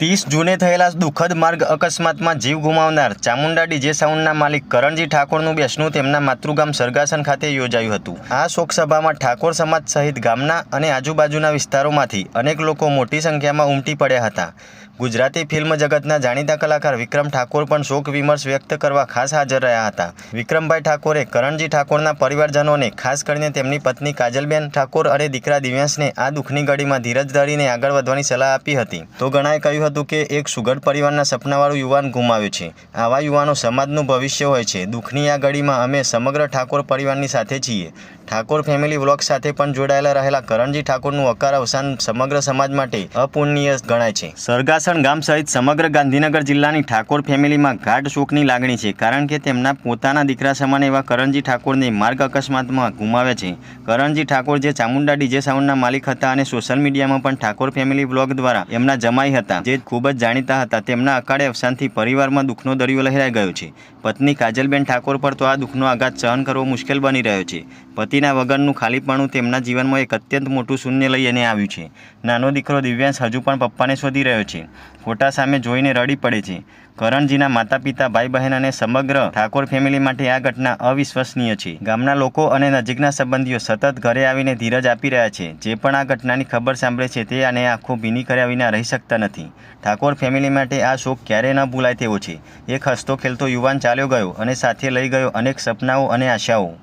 ત્રીસ જૂને થયેલા દુઃખદ માર્ગ અકસ્માતમાં જીવ ગુમાવનાર ચામુંડા ડીજે સાઉન્ડના માલિક કરણજી ઠાકોરનું બેસણું તેમના માતૃગામ સરગાસન ખાતે યોજાયું હતું. આ શોકસભામાં ઠાકોર સમાજ સહિત ગામના અને આજુબાજુના વિસ્તારોમાંથી અનેક લોકો મોટી સંખ્યામાં ઉમટી પડ્યા હતા. ગુજરાતી ફિલ્મ જગતના જાણીતા કલાકાર વિક્રમ ઠાકોર પણ શોક વિમર્શ વ્યક્ત કરવા ખાસ હાજર રહ્યા હતા. વિક્રમભાઈ ઠાકોરે કરણજી ઠાકોરના પરિવારજનોને, ખાસ કરીને તેમની પત્ની કાજલબેન ઠાકોર અને દીકરા દિવ્યાંશને આ દુઃખની ઘડીમાં ધીરજ ધરીને આગળ વધવાની સલાહ આપી હતી. તો ઘણાએ કહ્યું હતું કે, એક સુગઢ પરિવારના સપનાવાળું યુવાન ગુમાવ્યું છે. આવા યુવાનો સમાજનું ભવિષ્ય હોય છે. દુઃખની આ ઘડીમાં અમે સમગ્ર ઠાકોર પરિવારની સાથે છીએ. ઠાકોર ફેમિલી વ્લોગ સાથે પણ જોડાયેલા રહેલા કરણજી ઠાકોરનું અકાર અવસાન સમગ્ર સમાજ માટે અપૂર્ણનીય ગણાય છે. સરગાસણ ગામ સહિત સમગ્ર ગાંધીનગર જિલ્લાની ઠાકોર ફેમિલીમાં ગાઢ શોકની લાગણી છે કારણ કે તેમના પોતાના દીકરા સમાન એવા કરણજી ઠાકોરને માર્ગ અકસ્માતમાં ગુમાવ્યા છે. કરણજી ઠાકોર જે ચામુંડા ડીજે સાઉન્ડના માલિક હતા અને સોશિયલ મીડિયામાં પણ ઠાકોર ફેમિલી વ્લોગ દ્વારા એમના જમાઈ હતા જે ખૂબ જ જાણીતા હતા. તેમના અકાળે અવસાનથી પરિવારમાં દુઃખનો દરિયો લહેરાઈ ગયો છે. પત્ની કાજલબેન ઠાકોર પર તો આ દુઃખનો આઘાત સહન કરવો મુશ્કેલ બની રહ્યો છે. પતિના વગરનું ખાલીપણું તેમના જીવનમાં એક અત્યંત મોટું શૂન્ય લઈને આવ્યું છે. નાનો દીકરો દિવ્યાંશ હજુ પણ પપ્પાને શોધી રહ્યો છે. ફોટા સામે જોઈને રડી પડે છે. કરણજીના માતા પિતા ભાઈ બહેન અને સમગ્ર ઠાકોર ફેમિલી માટે આ ઘટના અવિશ્વસનીય છે. ગામના લોકો અને નજીકના સંબંધીઓ સતત ઘરે આવીને ધીરજ આપી રહ્યા છે. જે પણ આ ઘટનાની ખબર સાંભળે છે તે આને આંખો ભીની કર્યા વિના રહી શકતા નથી. ઠાકોર ફેમિલી માટે આ શોક ક્યારેય ન ભૂલાય તેવો છે. એક હસતો ખેલતો યુવાન ચાલ્યો ગયો અને સાથે લઈ ગયો અનેક સપનાઓ અને આશાઓ.